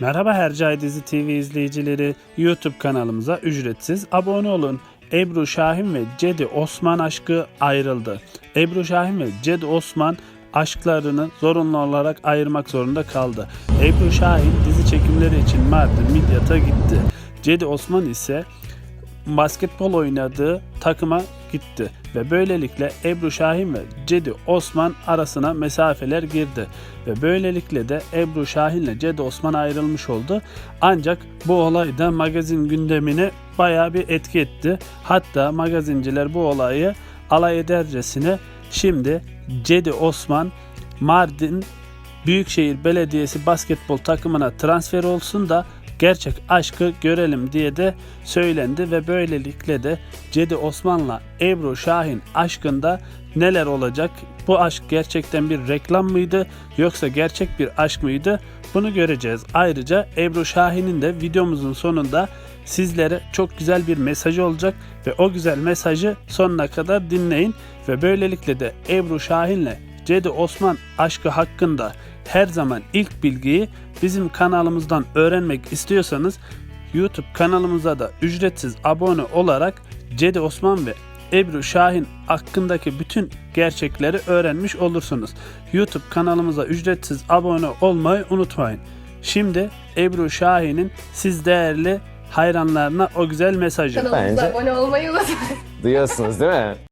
Merhaba Hercai Dizi TV izleyicileri. YouTube kanalımıza ücretsiz abone olun. Ebru Şahin ve Cedi Osman aşkı ayrıldı. Ebru Şahin ve Cedi Osman aşklarını zorunlu olarak ayırmak zorunda kaldı. Ebru Şahin dizi çekimleri için Mardin Midyat'a gitti. Cedi Osman ise basketbol oynadığı takıma gitti ve böylelikle Ebru Şahin ve Cedi Osman arasına mesafeler girdi ve böylelikle de Ebru Şahin ile Cedi Osman ayrılmış oldu. Ancak bu olay da magazin gündemine bayağı bir etki etti. Hatta magazinciler bu olayı alay edercesine şimdi Cedi Osman Mardin Büyükşehir Belediyesi basketbol takımına transfer olsun da gerçek aşkı görelim diye de söylendi ve böylelikle de Cedi Osman'la Ebru Şahin aşkında neler olacak? Bu aşk gerçekten bir reklam mıydı yoksa gerçek bir aşk mıydı? Bunu göreceğiz. Ayrıca Ebru Şahin'in de videomuzun sonunda sizlere çok güzel bir mesajı olacak ve o güzel mesajı sonuna kadar dinleyin ve böylelikle de Ebru Şahin'le Cedi Osman aşkı hakkında her zaman ilk bilgiyi bizim kanalımızdan öğrenmek istiyorsanız YouTube kanalımıza da ücretsiz abone olarak Cedi Osman ve Ebru Şahin hakkındaki bütün gerçekleri öğrenmiş olursunuz. YouTube kanalımıza ücretsiz abone olmayı unutmayın. Şimdi Ebru Şahin'in siz değerli hayranlarına o güzel mesajı. Kanalımıza Bence- abone olmayı unutmayın. Duyuyorsunuz değil mi?